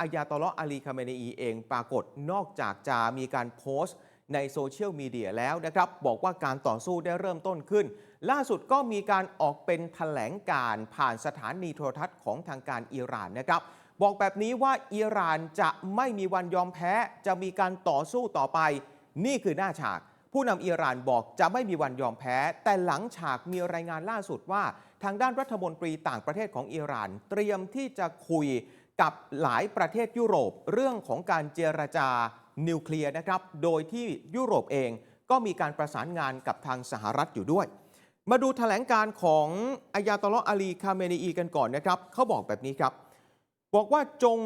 อายาตอลลออาลีคาเมเนอีเองปรากฏนอกจากจะมีการโพสต์ในโซเชียลมีเดียแล้วนะครับ บอกว่าการต่อสู้ได้เริ่มต้นขึ้น ล่าสุดก็มีการออกเป็นแถลงการ์ผ่านสถานีโทรทัศน์ของทางการอิหร่านนะครับ บอกแบบนี้ว่าอิหร่านจะไม่มีวันยอมแพ้ จะมีการต่อสู้ต่อไป นี่คือหน้าฉาก ผู้นำอิหร่านบอกจะไม่มีวันยอมแพ้ แต่หลังฉากมีรายงานล่าสุดว่า ทางด้านรัฐมนตรีต่างประเทศของอิหร่าน เตรียมที่จะคุย กับหลายประเทศยุโรปเรื่องของการเจรจานิวเคลียร์นะครับ โดยที่ยุโรปเองก็มีการประสานงานกับทางสหรัฐอยู่ด้วย มาดูแถลงการของอายาตอลออาลีคาเมเนอีกันก่อนนะครับเขาบอกแบบนี้ครับ บอกว่าจง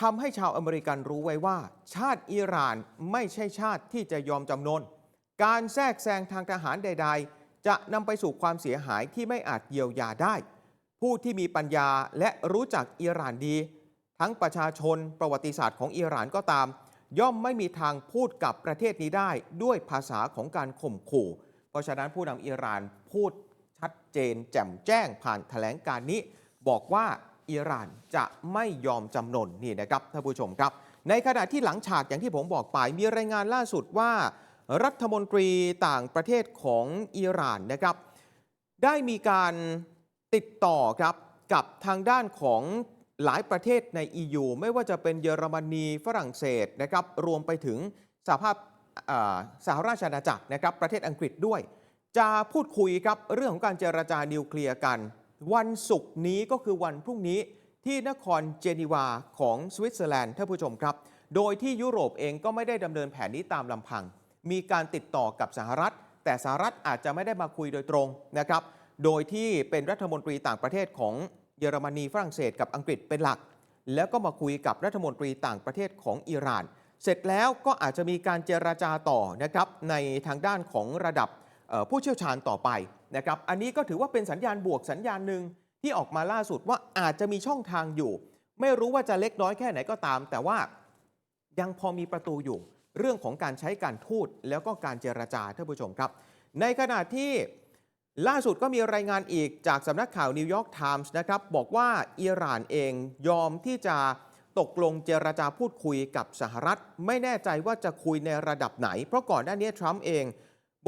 ทำให้ชาวอเมริกันรู้ไว้ว่า ชาติอิหร่านไม่ใช่ชาติที่จะยอมจำนน การแทรกแซงทางทหารใด ๆ จะนำไปสู่ความเสียหายที่ไม่อาจเยียวยาได้ ผู้ที่มีปัญญาและรู้จักอิหร่านดี ทั้งประชาชนประวัติศาสตร์ของอิหร่านก็ตาม ย่อมไม่มีทางพูดกับประเทศนี้ได้ด้วยภาษาของการข่มขู่ เพราะฉะนั้นผู้นำอิหร่านพูดชัดเจน แจ่มแจ้งผ่านแถลงการนี้ บอกว่าอิหร่านจะไม่ยอมจำนนนี่นะครับท่านผู้ชมครับ ในขณะที่หลังฉากอย่างที่ผมบอกไปมีรายงานล่าสุดว่า รัฐมนตรีต่างประเทศของอิหร่านนะครับ ได้มีการติดต่อครับกับทางด้านของ หลายประเทศใน EU ไม่ว่าจะเป็นเยอรมนีฝรั่งเศสนะครับรวมไปถึงสหภาพอ่าสหราชอาณาจักรนะครับประเทศอังกฤษด้วย จะพูดคุยครับเรื่องของการเจรจานิวเคลียร์กัน วันศุกร์นี้ก็คือวันพรุ่งนี้ที่นครเจนีวาของสวิตเซอร์แลนด์ท่านผู้ชมครับ โดยที่ยุโรปเองก็ไม่ได้ดำเนินแผนนี้ตามลำพัง มีการติดต่อกับสหรัฐ แต่สหรัฐอาจจะไม่ได้มาคุยโดยตรงนะครับโดยที่เป็นรัฐมนตรีต่างประเทศของ เยอรมนีฝรั่งเศสกับอังกฤษเป็นหลัก แล้วก็มาคุยกับรัฐมนตรีต่างประเทศของอิหร่าน เสร็จแล้วก็อาจจะมีการเจราจาต่อนะครับในทางด้านของระดับผู้เชี่ยวชาญต่อไปนะครับอันนี้ก็ถือว่าเป็นสัญญาณบวกสัญญาณหนึ่งที่ออกมาล่าสุดว่าอาจจะมีช่องทางอยู่ ไม่รู้ว่าจะเล็กน้อยแค่ไหนก็ตาม แต่ว่ายังพอมีประตูอยู่ เรื่องของการใช้การทูตแล้วก็การเจรจาท่านผู้ชมครับ ในขณะที่ ล่าสุดก็มีรายงานอีกจากสำนักข่าวนิวยอร์กไทมส์นะครับ บอกว่าอิหร่านเองยอมที่จะตกลงเจรจาพูดคุยกับสหรัฐ ไม่แน่ใจว่าจะคุยในระดับไหน เพราะก่อนหน้านี้ทรัมป์เอง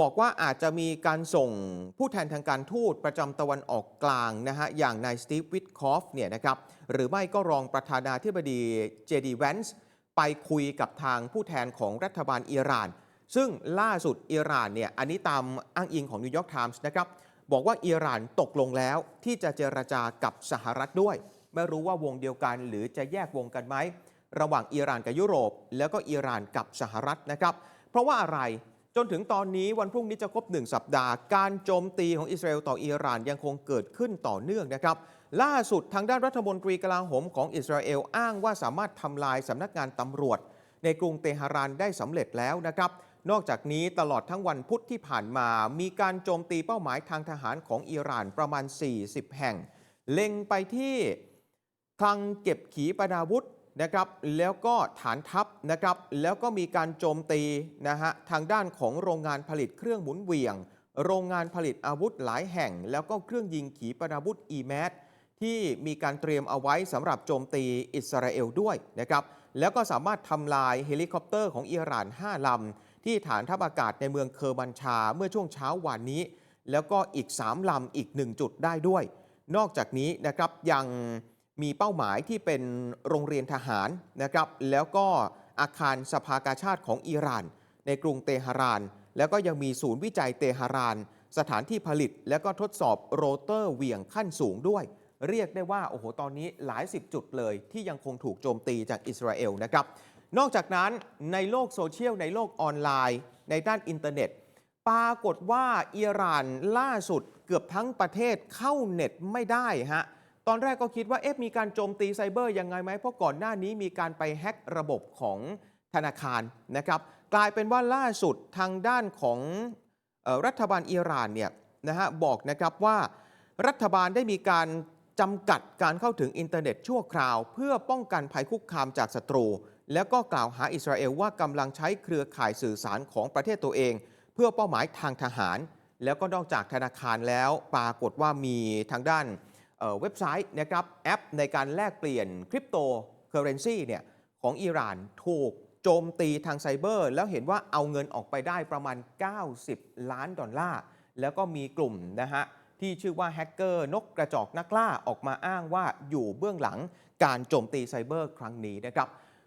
บอกว่าอาจจะมีการส่งผู้แทนทางการทูตประจำตะวันออกกลางนะฮะอย่างนายสตีฟวิทคอฟเนี่ยนะครับหรือไม่ก็รองประธานาธิบดีเจดีแวนส์ไปคุยกับทางผู้แทนของรัฐบาลอิหร่าน ซึ่งล่าสุดอิหร่านเนี่ยอันนี้ตามอ้างอิงของนิวยอร์กไทมส์นะครับบอกว่าอิหร่านตกลงแล้วที่จะเจรจากับสหรัฐด้วย ไม่รู้ว่าวงเดียวกันหรือจะแยกวงกันไหม ระหว่างอิหร่านกับยุโรป แล้วก็อิหร่านกับสหรัฐนะครับ เพราะว่าอะไรจนถึงตอนนี้วันพรุ่งนี้จะครบหนึ่งสัปดาห์ การโจมตีของอิสราเอลต่ออิหร่านยังคงเกิดขึ้นต่อเนื่องนะครับ ล่าสุดทางด้านรัฐมนตรีกลาโหมของอิสราเอลอ้างว่าสามารถทำลายสำนักงานตำรวจ ในกรุงเตหะรานได้สำเร็จแล้วนะครับ นอกจากนี้ตลอดทั้งวันพุธที่ผ่านมา มีการโจมตีเป้าหมายทางทหารของอิหร่านประมาณ 40 แห่ง เล็งไปที่คลังเก็บขีปนาวุธนะครับแล้วก็ฐานทัพนะครับแล้วก็มีการโจมตีนะฮะทางด้านของโรงงานผลิตเครื่องหมุนเวียง โรงงานผลิตอาวุธหลายแห่ง แล้วก็เครื่องยิงขีปนาวุธ EMAD ที่มีการเตรียมเอาไว้สำหรับโจมตีอิสราเอลด้วยนะครับแล้วก็สามารถทำลายเฮลิคอปเตอร์ของอิหร่าน 5ลำ ที่ฐานทัพอากาศในเมืองเคอร์บันชาเมื่อช่วงเช้าวานนี้ แล้วก็อีก 3 ลำอีก 1 จุดได้ด้วย นอกจากนี้นะครับยังมีเป้าหมายที่เป็นโรงเรียนทหารนะครับ แล้วก็อาคารสภากาชาติของอิหร่าน ในกรุงเตหะราน แล้วก็ยังมีศูนย์วิจัยเตหะราน สถานที่ผลิต แล้วก็ทดสอบโรเตอร์เหวี่ยงขั้นสูงด้วย เรียกได้ว่าโอ้โหตอนนี้หลายสิบจุดเลยที่ยังคงถูกโจมตีจากอิสราเอลนะครับ นอกจากนั้นในโลกโซเชียล ในโลกออนไลน์ ในด้านอินเทอร์เน็ต ปรากฏว่าอิหร่านล่าสุดเกือบทั้งประเทศเข้าเน็ตไม่ได้ฮะตอนแรกก็คิดว่าเอ๊ะมีการโจมตีไซเบอร์ยังไงไหมเพราะก่อนหน้านี้มีการไปแฮ็กระบบของธนาคารนะครับ กลายเป็นว่าล่าสุดทางด้านของออรัฐบาลอิหร่านเนี่ยนะฮะบอกนะครับว่ารัฐบาลได้มีการจำกัดการเข้าถึงอินเทอร์เน็ตชั่วคราว เพื่อป้องกันภัยคุกคามจากศัตรู แล้วก็กล่าวหาอิสราเอลว่ากำลังใช้เครือข่ายสื่อสารของประเทศตัวเอง เพื่อเป้าหมายทางทหาร แล้วก็นอกจากธนาคารแล้วปรากฏว่ามีทางด้านเเว็บไซต์นะครับแอปในการแลกเปลี่ยนคริปโตเคอร์เรนซีเนี่ยของอิหร่านถูกโจมตีทางไซเบอร์ แล้วเห็นว่าเอาเงินออกไปได้ประมาณ 90 ล้านดอลลาร์ แล้วก็มีกลุ่มนะฮะที่ชื่อว่าแฮกเกอร์นกกระจอกนักล่าออกมาอ้างว่าอยู่เบื้องหลังการโจมตีไซเบอร์ครั้งนี้นะครับ